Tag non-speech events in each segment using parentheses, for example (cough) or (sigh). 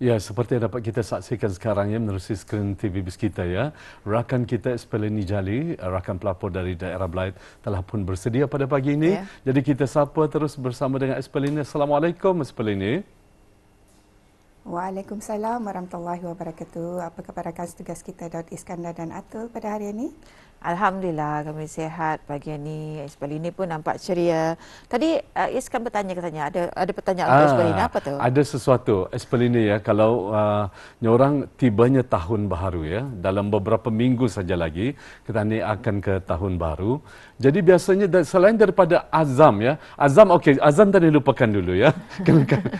Ya, seperti yang dapat kita saksikan sekarang ya menerusi skrin TV bis kita ya. Rakan kita Espelini Jali, rakan pelapor dari daerah Blight telah pun bersedia pada pagi ini. Ya. Jadi kita sapa terus bersama dengan Espelini. Assalamualaikum Espelini. Waalaikumsalam warahmatullahi wabarakatuh. Apa khabar rakan tugas kita Daud Iskandar dan Atul pada hari ini? Alhamdulillah kami sihat pagi ini. Isbal ini pun nampak ceria. Tadi uh, Is kan bertanya katanya ada ada pertanyaan ah, untuk Isbal ini apa tu? Ada sesuatu Isbal ini ya kalau uh, orang tibanya tahun baru ya dalam beberapa minggu saja lagi kita ni akan ke tahun baru. Jadi biasanya selain daripada azam ya. Azam okey, azam tadi lupakan dulu ya. (laughs)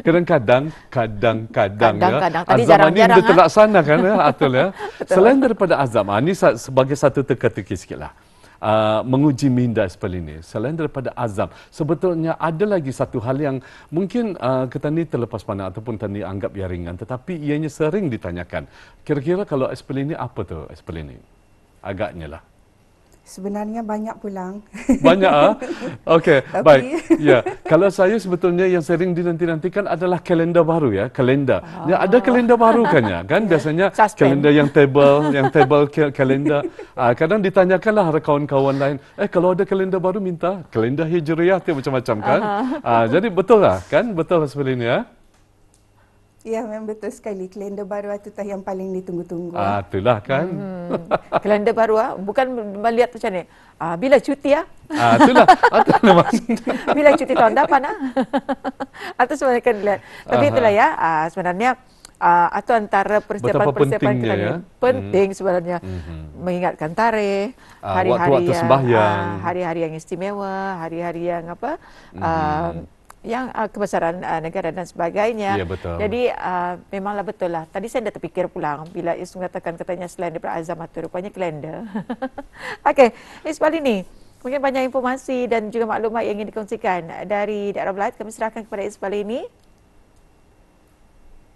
Kadang-kadang kadang-kadang ya. Tadi azam ini sudah terlaksana kan ya (laughs) Atul ya. Selain daripada azam, ini ah, sebagai satu teka-teki sikitlah. Uh, menguji minda seperti ini. Selain daripada azam sebetulnya ada lagi satu hal yang mungkin uh, kita ni terlepas pandang ataupun tadi anggap ia ringan tetapi ianya sering ditanyakan. Kira-kira kalau seperti ini apa tu seperti ini? Agaknya lah Sebenarnya banyak pulang. (laughs) Banyak ah. Okey, baik. Ya, kalau saya sebetulnya yang sering dinanti-nantikan adalah kalender baru ya, kalender. Oh. Ya, ada kalender baru kan ya? Kan biasanya kalender yang table, yang table kalender. Ah, kadang ditanyakanlah kawan-kawan lain, eh kalau ada kalender baru minta kalender hijriah macam-macam kan? Uh-huh. Ah, jadi betul lah kan? Betul seperti ini ya. Memang betul sekali. Kalender baru itu tah yang paling ditunggu-tunggu. Ah, itulah kan. Hmm. Kalender baru ah, bukan melihat macam ni. Ah, bila cuti ah? Ah, itulah. itulah (laughs) bila cuti tahun depan ah? (laughs) Atau sebenarnya kan lihat. Tapi Aha. itulah ya, ah, sebenarnya uh, atau antara persiapan-persiapan kita ya? penting hmm. sebenarnya hmm. mengingatkan tarikh hari-hari yang hari-hari yang istimewa hari-hari yang apa hmm. uh, yang uh, kebesaran uh, negara dan sebagainya. Ya, betul. Jadi uh, memanglah betul lah. Tadi saya dah terfikir pulang bila Is mengatakan katanya selain daripada azam atau rupanya kalender. (laughs) Okey, Is balik ni. Mungkin banyak informasi dan juga maklumat yang ingin dikongsikan dari daerah Belait. Kami serahkan kepada Is balik ini.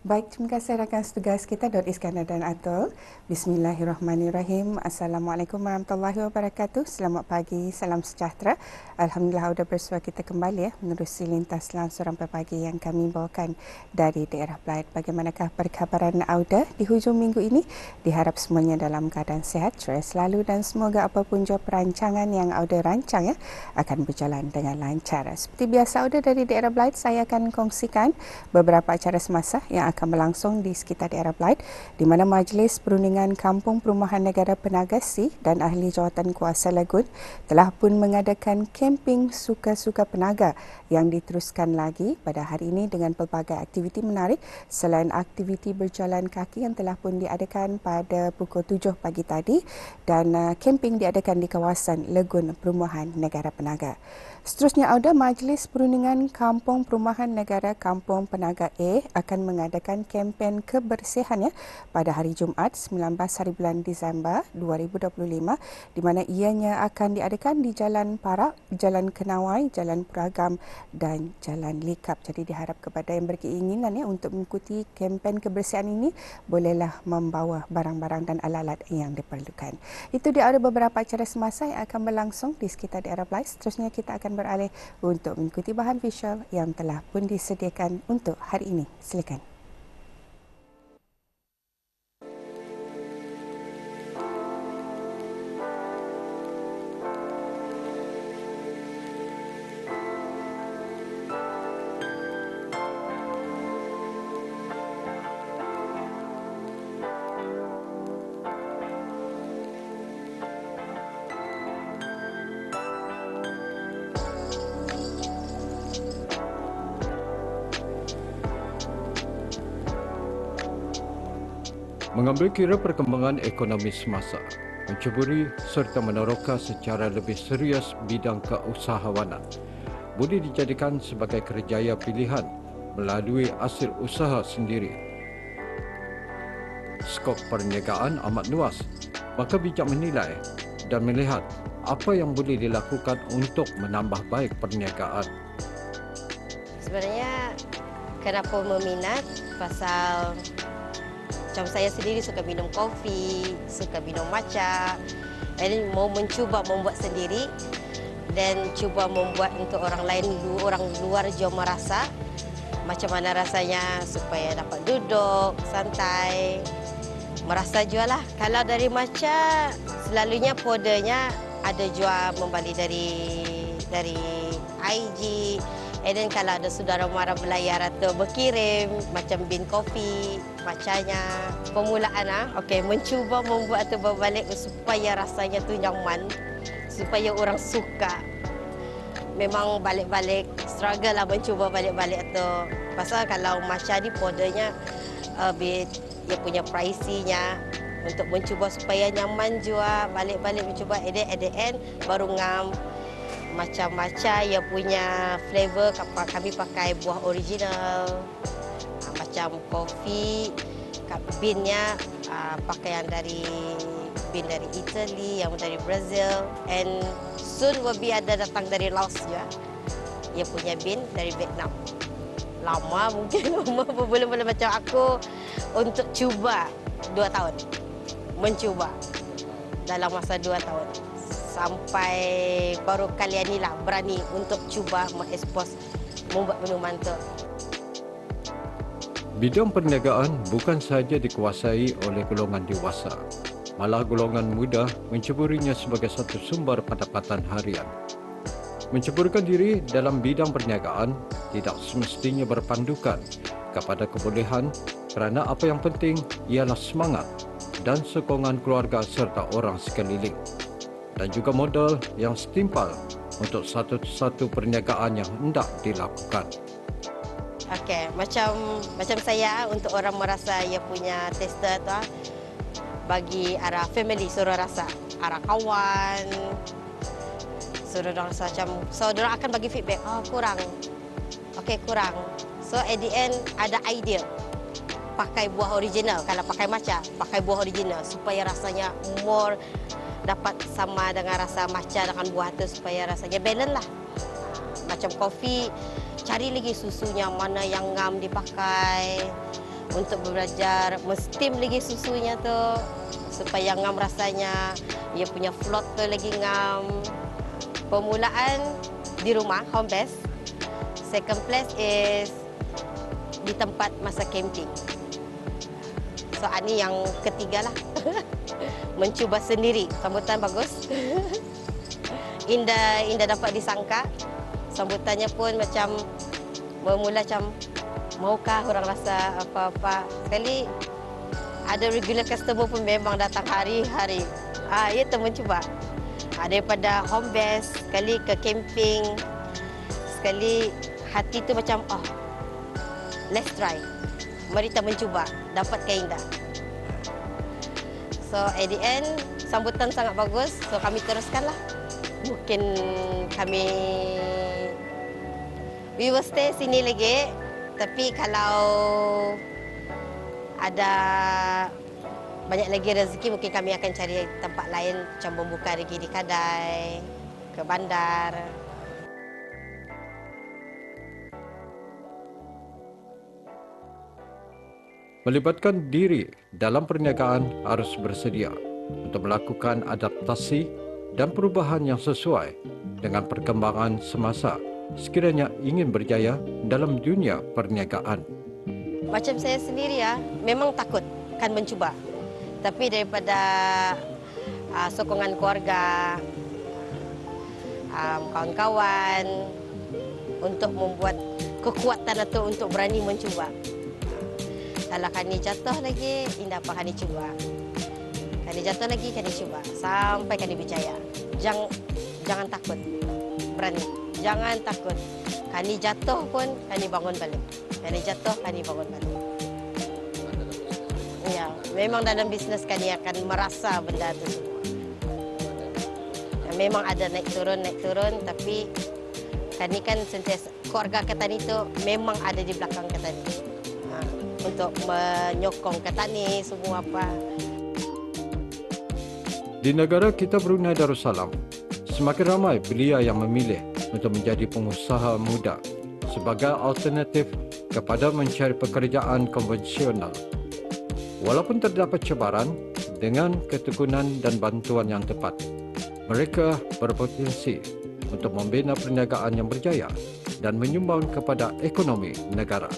Baik, terima kasih rakan setugas kita Dr. Iskandar dan Atul. Bismillahirrahmanirrahim. Assalamualaikum warahmatullahi wabarakatuh. Selamat pagi, salam sejahtera. Alhamdulillah sudah bersua kita kembali ya menerusi lintas langsung sampai pagi yang kami bawakan dari daerah Blight. Bagaimanakah perkhabaran Auda di hujung minggu ini? Diharap semuanya dalam keadaan sehat, ceria selalu dan semoga apapun jua perancangan yang Auda rancang ya akan berjalan dengan lancar. Seperti biasa Auda dari daerah Blight, saya akan kongsikan beberapa acara semasa yang akan berlangsung di sekitar daerah Blight di mana Majlis Perundingan Kampung Perumahan Negara Penagasi dan Ahli Jawatan Kuasa Lagun telah pun mengadakan kemping suka-suka penaga yang diteruskan lagi pada hari ini dengan pelbagai aktiviti menarik selain aktiviti berjalan kaki yang telah pun diadakan pada pukul 7 pagi tadi dan uh, kemping diadakan di kawasan Legun Perumahan Negara Penaga. Seterusnya ada Majlis Perundingan Kampung Perumahan Negara Kampung Penaga A akan mengadakan kempen kebersihan ya pada hari Jumaat 19 hari bulan Disember 2025 di mana ianya akan diadakan di Jalan Parak, Jalan Kenawai, Jalan Peragam dan Jalan Likap. Jadi diharap kepada yang berkeinginan ya untuk mengikuti kempen kebersihan ini bolehlah membawa barang-barang dan alat-alat yang diperlukan. Itu dia ada beberapa acara semasa yang akan berlangsung di sekitar daerah Blais. Seterusnya kita akan beralih untuk mengikuti bahan visual yang telah pun disediakan untuk hari ini. Silakan. Mengambil kira perkembangan ekonomi semasa, mencuburi serta meneroka secara lebih serius bidang keusahawanan. Boleh dijadikan sebagai kerjaya pilihan melalui hasil usaha sendiri. Skop perniagaan amat luas, maka bijak menilai dan melihat apa yang boleh dilakukan untuk menambah baik perniagaan. Sebenarnya kenapa meminat pasal macam saya sendiri suka minum kopi, suka minum matcha. Dan mau mencuba membuat sendiri dan cuba membuat untuk orang lain, orang luar juga merasa. macam mana rasanya supaya dapat duduk santai merasa jual lah. Kalau dari maca selalunya podenya ada jual membalik dari dari IG And then kalau ada saudara mara belayar atau berkirim macam bin kopi, macamnya pemulaan ah. Okey, mencuba membuat atau berbalik supaya rasanya tu nyaman, supaya orang suka. Memang balik-balik struggle lah mencuba balik-balik tu. Pasal kalau macam ni podenya a bit dia punya pricey-nya untuk mencuba supaya nyaman jual balik-balik mencuba at the end baru ngam macam-macam yang punya flavor kami pakai buah original ah, macam kopi binnya ah, pakai yang dari bin dari Italy yang dari Brazil and soon will be ada datang dari Laos juga. Dia punya bin dari Vietnam. Lama mungkin (laughs) belum boleh macam aku untuk cuba dua tahun. Mencuba dalam masa dua tahun sampai baru kali ini lah berani untuk cuba mengekspos membuat minuman tu. Bidang perniagaan bukan sahaja dikuasai oleh golongan dewasa, malah golongan muda menceburinya sebagai satu sumber pendapatan harian. Menceburkan diri dalam bidang perniagaan tidak semestinya berpandukan kepada kebolehan kerana apa yang penting ialah semangat dan sokongan keluarga serta orang sekeliling dan juga modal yang setimpal untuk satu-satu perniagaan yang hendak dilakukan. Okey, macam macam saya untuk orang merasa ia punya tester tu ah, bagi arah family suruh rasa arah kawan suruh orang rasa macam so orang akan bagi feedback oh kurang. Okey kurang. So at the end ada idea. Pakai buah original. Kalau pakai maca pakai buah original supaya rasanya more dapat sama dengan rasa matcha dengan buah tu supaya rasanya balance lah. Macam kopi, cari lagi susunya mana yang ngam dipakai untuk belajar mestim lagi susunya tu supaya ngam rasanya ia punya float tu lagi ngam. Pemulaan di rumah home base. Second place is di tempat masa camping. So ini yang ketiga lah. (laughs) mencuba sendiri. Sambutan bagus. (laughs) indah indah dapat disangka. Sambutannya pun macam bermula macam maukah orang rasa apa-apa. Sekali ada regular customer pun memang datang hari-hari. Ah, ia tu mencuba. Ah, daripada home base, sekali ke camping, sekali hati tu macam, oh, let's try. Mari kita mencuba, dapatkan indah. So at the end sambutan sangat bagus. So kami teruskanlah. Mungkin kami we will stay sini lagi. Tapi kalau ada banyak lagi rezeki mungkin kami akan cari tempat lain macam membuka lagi di kedai ke bandar. Melibatkan diri dalam perniagaan harus bersedia untuk melakukan adaptasi dan perubahan yang sesuai dengan perkembangan semasa sekiranya ingin berjaya dalam dunia perniagaan. Macam saya sendiri ya, memang takut kan mencuba. Tapi daripada uh, sokongan keluarga, um, kawan-kawan untuk membuat kekuatan atau untuk berani mencuba. Kalau Kani jatuh lagi, Indah apa Kani cuba. Kani jatuh lagi, Kani cuba. Sampai Kani berjaya. Jangan, jangan takut. Berani. Jangan takut. Kani jatuh pun, Kani bangun balik. Kani jatuh, Kani bangun balik. Ya, memang dalam bisnes Kani akan merasa benda itu semua. Ya, memang ada naik turun, naik turun. Tapi Kani kan sentiasa, keluarga Ketani itu memang ada di belakang Ketani untuk menyokong petani semua apa. Di negara kita Brunei Darussalam, semakin ramai belia yang memilih untuk menjadi pengusaha muda sebagai alternatif kepada mencari pekerjaan konvensional. Walaupun terdapat cabaran dengan ketekunan dan bantuan yang tepat, mereka berpotensi untuk membina perniagaan yang berjaya dan menyumbang kepada ekonomi negara.